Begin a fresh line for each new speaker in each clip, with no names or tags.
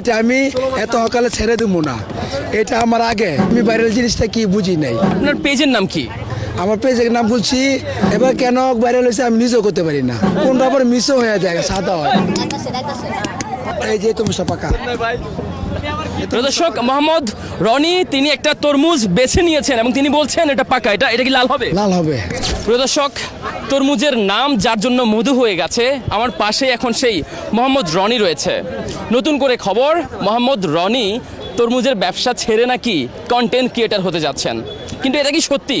এটা আমি এত সকালে ছেড়ে দেবো না। এটা আমার আগে। আমি ভাইরাল জিনিসটা কি বুঝি নাই।
আপনার পেজের নাম কি?
আমার পেজের নাম বলছি এবার কেন ভাইরাল হয়েছে আমি নিজেও করতে পারি না। কোনটা আবার মিসও হয়ে যায় সাদা হয়। এই যে তুমি পাকা।
প্রিয় দর্শক মোহাম্মদ রনি তিনি একটা তরমুজ বেছে নিয়েছেন এবং তিনি বলছেন এটা পাকা এটা এটা কি লাল হবে?
লাল হবে।
প্রিয় দর্শক তরমুজের নাম যার জন্য মধু হয়ে গেছে আমার পাশে এখন সেই মোহাম্মদ রনি রয়েছে। নতুন করে খবর মোহাম্মদ রনি তরমুজের ব্যবসা ছেড়ে নাকি কন্টেন্ট ক্রিয়েটার হতে যাচ্ছেন। কিন্তু এটা কি সত্যি?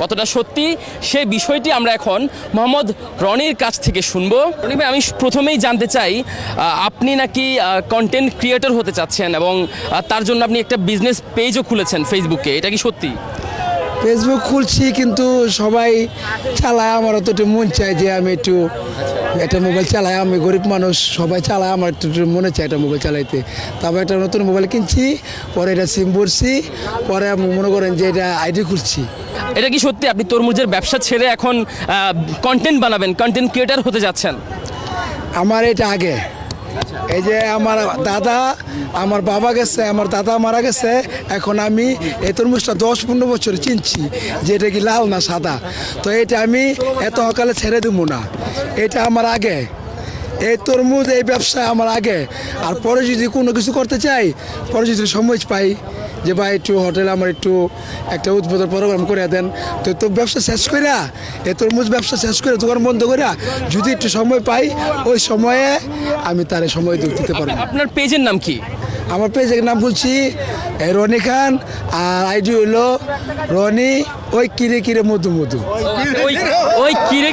কতটা সত্যি, সেই বিষয়টি আমরা এখন মোহাম্মদ রনির কাছ থেকে শুনব। রনি আমি প্রথমেই জানতে চাই আপনি নাকি কন্টেন্ট ক্রিয়েটর হতে চাচ্ছেন এবং তার জন্য আপনি একটা বিজনেস পেজও খুলেছেন ফেসবুকে এটা কি সত্যি?
ফেসবুক খুলছি কিন্তু সবাই চালায় আমার তো একটু মন চায় যে আমি একটু একটা মোবাইল চালাই। আমি গরিব মানুষ, সবাই চালায়, আমার একটু মনে চায় একটা মোবাইল চালাইতে। তারপর একটা নতুন মোবাইল কিনছি, পরে এটা সিম ভরছি, পরে মনে করেন যে এটা আইডি খুলছি।
এটা কি সত্যি? আপনি তরমুজের ব্যবসা ছেড়ে এখন কন্টেন্ট বানাবেন কন্টেন্ট ক্রিয়েটার হতে যাচ্ছেন?
আমার এটা আগে। এই যে আমার দাদা, আমার বাবা গেছে, আমার দাদা মারা গেছে, এখন আমি এই তরমুজটা দশ পনেরো বছর চিনছি যে এটা কি লাল না সাদা। তো এটা আমি এত সকালে ছেড়ে দেবো না। এটা আমার আগে। এই তরমুজ এই ব্যবসা আমার আগে। আর পরে যদি কোনো কিছু করতে চাই পরে যদি সময় পাই যে ভাই একটু হোটেল আমার একটু একটা উদ্বোধন প্রোগ্রাম করে দেন তো তো ব্যবসা শেষ করিয়া এই তরমুজ ব্যবসা শেষ করে দোকান বন্ধ করিয়া যদি একটু সময় পাই ওই সময়ে আমি তারে সময় দিতে পারব।
আপনার পেজের নাম কি?
আমার পেজের নাম বলছি রনি খান আর আইডি হইল রনি ওই কিরে কিরে মধু মধু।
ওই কিরে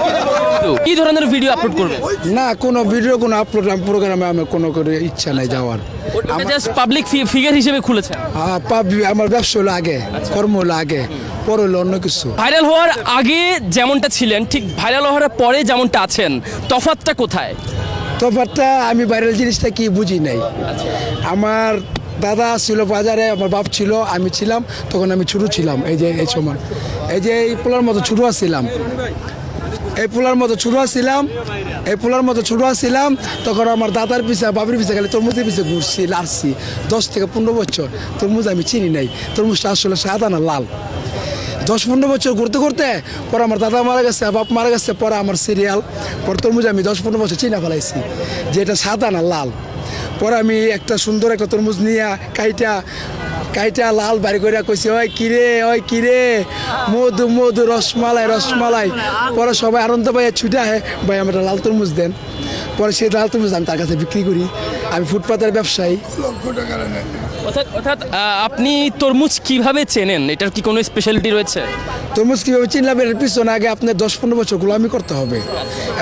কি ধরনের ভিডিও আপলোড করবেন
না কোনো ভিডিও কোনো আপলোড প্রোগ্রামে আমার কোনো করে ইচ্ছা নাই যাওয়ার।
জাস্ট পাবলিক ফিগার হিসেবে খুলেছেন
আ- আমার ব্যবসা হলো আগে কর্ম হলো আগে পরে হলো অন্য কিছু।
ভাইরাল হওয়ার আগে যেমনটা ছিলেন ঠিক ভাইরাল হওয়ার পরে যেমনটা আছেন তফাৎটা কোথায়?
তফাৎটা আমি ভাইরাল জিনিসটা কি বুঝি নাই। আমার দাদা ছিল বাজারে, আমার বাপ ছিল, আমি ছিলাম, তখন আমি ছোটো ছিলাম, এই যে এই সময়। এই যে এই পোলার মতো ছোটো ছিলাম। এই পোলার মতো ছোটো ছিলাম, এই পোলার মতো ছোটো ছিলাম, তখন আমার দাদার পিছে, বাপের পিছে খালি তরমুজের পিছে ঘুরছি লাড়ছি দশ থেকে পনেরো বছর তরমুজ আমি চিনি নাই। তরমুজটা আসলে সাদা না লাল। দশ পনেরো বছর ঘুরতে ঘুরতে পরে আমার দাদা মারা গেছে, বাপ মারা গেছে, পরে আমার সিরিয়াল পরে তরমুজ আমি দশ পনেরো বছর চিনা ফেলাইছি, যে এটা সাদা না লাল। পরে আমি একটা সুন্দর একটা তরমুজ নিয়ে কাইটা কাইটা লাল বাড়ি করে কইছি, ওই কিরে ওই কিরে মধু মধু, রসমালাই রসমালাই। পরে সবাই আনন্দ পাই ছুটে আহে, ভাই আমার লাল তরমুজ দেন। পরে সেই লাল তরমুজ আমি তার কাছে বিক্রি করি। আমি ফুটপাতের ব্যবসায়ী।
অর্থাৎ অর্থাৎ আপনি তরমুজ কীভাবে চেনেন? এটার কি কোনো স্পেশালিটি রয়েছে?
তরমুজ কীভাবে চিনলাম? এর পিছনে আগে আপনার দশ পনেরো বছর গোলামি করতে হবে।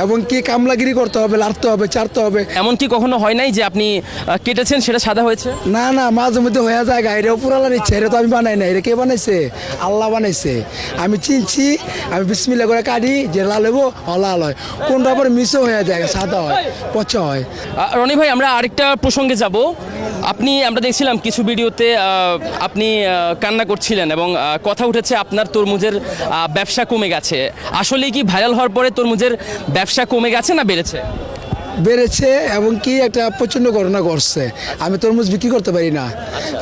এবং কি কামলাগিরি করতে হবে লাড়তে হবে চারতে হবে।
এমন কি কখনো হয় নাই যে আপনি আহ, কেটেছেন সেটা সাদা হয়েছে?
না না মাঝে মধ্যে হয়ে যায় গা এটা উপরালার ইচ্ছা এটা তো আমি বানাই না এটা কে বানাইছে? আল্লাহ বানাইছে। আমি চিনছি আমি বিসমিল্লা করে কাটি যে লাল হইব ও লাল হয়। কোনটা আবার মিশও হয়ে যায় সাদা হয় পচা হয়।
আহ, রনি ভাই আমরা আরেকটা প্রসঙ্গে যাব। আপনি, আমরা দেখছিলাম কিছু ভিডিওতে আপনি কান্না করছিলেন এবং কথা উঠেছে আপনার তরমুজের ব্যবসা কমে গেছে। আসলে কি ভাইরাল হওয়ার পরে তরমুজের ব্যবসা কমে গেছে না বেড়েছে?
বেড়েছে এবং কি একটা প্রচণ্ড ঘটনা ঘটছে। আমি তরমুজ বিক্রি করতে পারি না।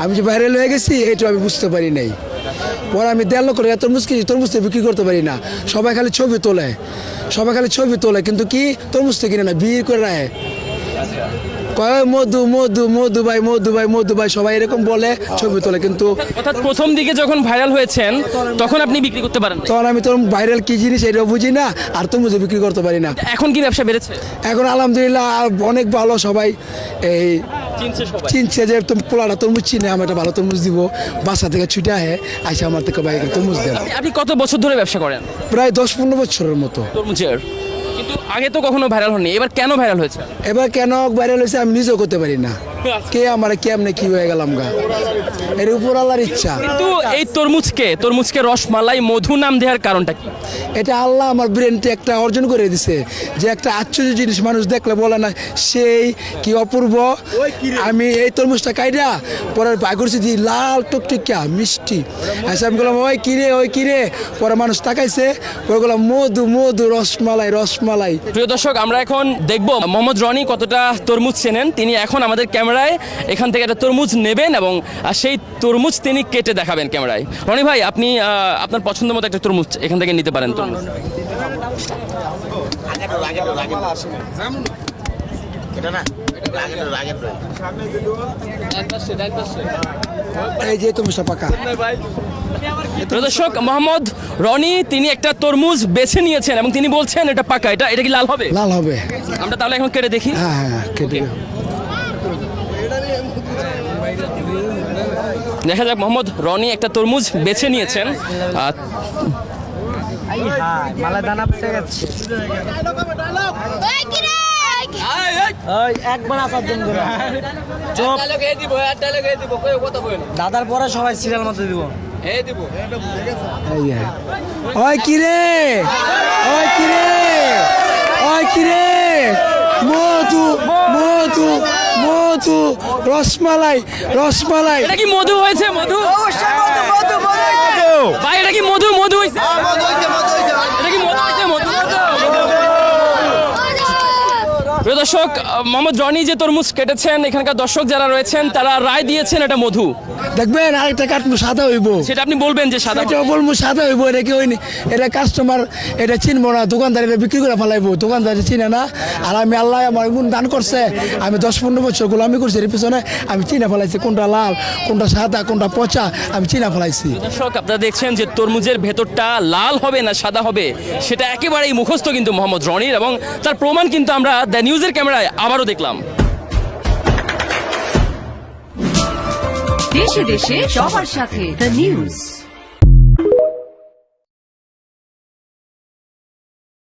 আমি যে ভাইরাল হয়ে গেছি এটা আমি বুঝতে পারি নাই। পরে আমি দেড় লক্ষ টাকা তরমুজ কিনি তরমুজ তো বিক্রি করতে পারি না। সবাই খালি ছবি তোলে। সবাই খালি ছবি তোলে, কিন্তু কি তরমুজ তো কিনে না বিয়ে করে রায় কয় মধু মধু মধু ভাই মধু ভাই মধু ভাই সবাই এরকম বলে ছবি তোলে কিন্তু
অর্থাৎ প্রথম দিকে যখন ভাইরাল হয়েছেন তখন আপনি বিক্রি করতে পারেন
তখন আমি তোর ভাইরাল কি জিনিস এটাও বুঝি না আর তরমুজ বিক্রি করতে পারি না।
এখন কি ব্যবসা বেড়েছে?
এখন আলহামদুলিল্লাহ অনেক ভালো সবাই এই
চিনছে
চিনছে যে তুমি পোলাটা তরমুজ চিনে আমি একটা ভালো তরমুজ দিব বাসা থেকে ছুটে আহে আইসা আমার থেকে বাইক তরমুজ দেন
আপনি কত বছর ধরে ব্যবসা করেন?
প্রায় দশ পনেরো বছরের মতো।
তরমুজের? আগে তো কখনো ভাইরাল হয়নি এবার কেন ভাইরাল হয়েছে?
এবার কেন ভাইরাল হয়েছে আমি নিজেও করতে পারি না। কে আমার কেমনে কি হয়ে গেলাম গা? এর উপর আল্লাহর ইচ্ছা।
কিন্তু এই তরমুজকে তরমুজকে রসমালাই মধু নাম দেওয়ার কারণটা কি?
এটা আল্লাহ আমার ব্রেনটি একটা অর্জন করে দিছে যে একটা আশ্চর্য জিনিস মানুষ দেখলে বলে না সেই কি অপূর্ব। আমি এই তরমুজটা কাইডা পরে বাই করছি দি লাল টুকটুকিয়া মিষ্টি। আচ্ছা আমি বললাম ওই কিরে ওই কিরে পরে মানুষ তাকাইছে পরে বললাম মধু মধু রসমালাই রসমালাই।
প্রিয় দর্শক আমরা এখন দেখব মোহাম্মদ রনি কতটা তরমুজ চেনেন। তিনি এখন আমাদের ক্যামেরা ক্যামেরায় এখান থেকে একটা তরমুজ নেবেন এবং সেই তরমুজ তিনি কেটে দেখাবেন ক্যামেরায়। রনি ভাই আপনি আপনার পছন্দ মতো একটা তরমুজ এখান থেকে নিতে পারেন তরমুজ।
এই যে তরমুজটা পাকা।
প্রিয় দর্শক মোহাম্মদ রনি তিনি একটা তরমুজ বেছে নিয়েছেন এবং তিনি বলছেন এটা পাকা এটা এটা কি লাল হবে?
লাল হবে।
আমরা তাহলে এখন কেটে দেখি।
হ্যাঁ হ্যাঁ কেটে
দেখা যাক মোহাম্মদ রনি একটা তরমুজ বেছে নিয়েছেন।
দাদার পরে সবাই সিরিয়াল মতো দিব।
ওই কিরে? ওই কিরে? ওই কিরে? মধু মধু মধু রসমালাই রসমালাই।
এটা কি মধু হয়েছে মধু? ভাই এটা কি মধু মধু হয়েছে এটা কি মধু হয়েছে মধু প্রিয় দর্শক মোহাম্মদ রনি যে তরমুজ কেটেছেন এখানকার দর্শক যারা রয়েছেন তারা রায় দিয়েছেন এটা মধু।
দেখবেন আরেকটা কাটবো সাদা হইব।
সেটা আপনি বলবেন যে সাদা
এটা বলব সাদা হইব এটা কি হয়নি এটা কাস্টমার এটা চিনবো না দোকানদার এটা বিক্রি করে ফেলাইবো। দোকানদার চিনে না। আর আমি আল্লাহ আমার গুণ দান করছে। আমি দশ পনেরো বছর গোলামি করছি এর পিছনে আমি চিনা ফেলাইছি কোনটা লাল কোনটা সাদা কোনটা পচা আমি চিনা ফেলাইছি।
দর্শক আপনারা দেখছেন যে তরমুজের ভেতরটা লাল হবে না সাদা হবে সেটা একেবারেই মুখস্থ কিন্তু মোহাম্মদ রনির এবং তার প্রমাণ কিন্তু আমরা দ্য নিউজের ক্যামেরায় আবারও দেখলাম।
দেশে দেশে সবার সাথে দ্য নিউজ